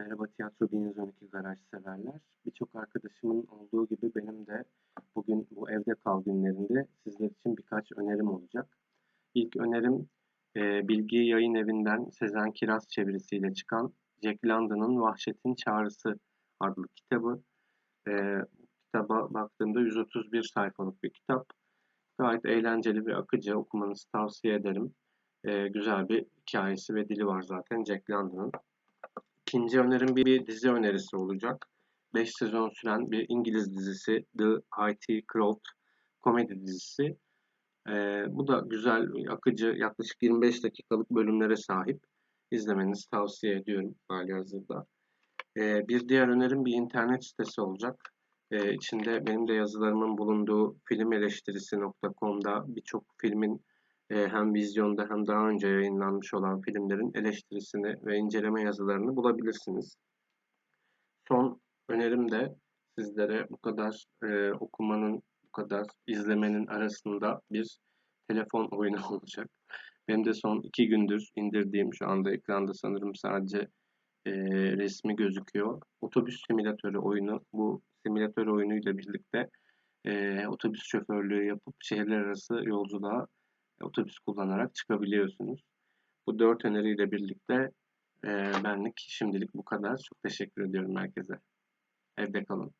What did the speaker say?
Merhaba Tiyatro 1112 Garaj severler. Birçok arkadaşımın olduğu gibi benim de bugün bu evde kal günlerinde sizler için birkaç önerim olacak. İlk önerim e, Bilgi Yayın Evi'nden Sezen Kiraz çevirisiyle çıkan Jack London'ın Vahşetin Çağrısı adlı kitabı. E, kitaba baktığımda 131 sayfalık bir kitap. Gayet eğlenceli ve akıcı okumanızı tavsiye ederim. E, güzel bir hikayesi ve dili var zaten Jack London'ın. İkinci önerim bir dizi önerisi olacak. 5 sezon süren bir İngiliz dizisi The IT Crowd komedi dizisi. Ee, bu da güzel, akıcı, yaklaşık 25 dakikalık bölümlere sahip. İzlemenizi tavsiye ediyorum hali hazırda. Ee, bir diğer önerim bir internet sitesi olacak. Ee, içinde benim de yazılarımın bulunduğu filmeleştirisi.com'da birçok filmin hem vizyonda hem daha önce yayınlanmış olan filmlerin eleştirisini ve inceleme yazılarını bulabilirsiniz. Son önerim de sizlere bu kadar e, okumanın, bu kadar izlemenin arasında bir telefon oyunu olacak. Benim de son iki gündür indirdiğim şu anda ekranda sanırım sadece e, resmi gözüküyor. Otobüs simülatörü oyunu. Bu simülatör oyunuyla birlikte e, otobüs şoförlüğü yapıp şehirler arası yolculuğa otobüs kullanarak çıkabiliyorsunuz. Bu dört öneriyle birlikte e, benlik şimdilik bu kadar. Çok teşekkür ediyorum herkese. Evde kalın.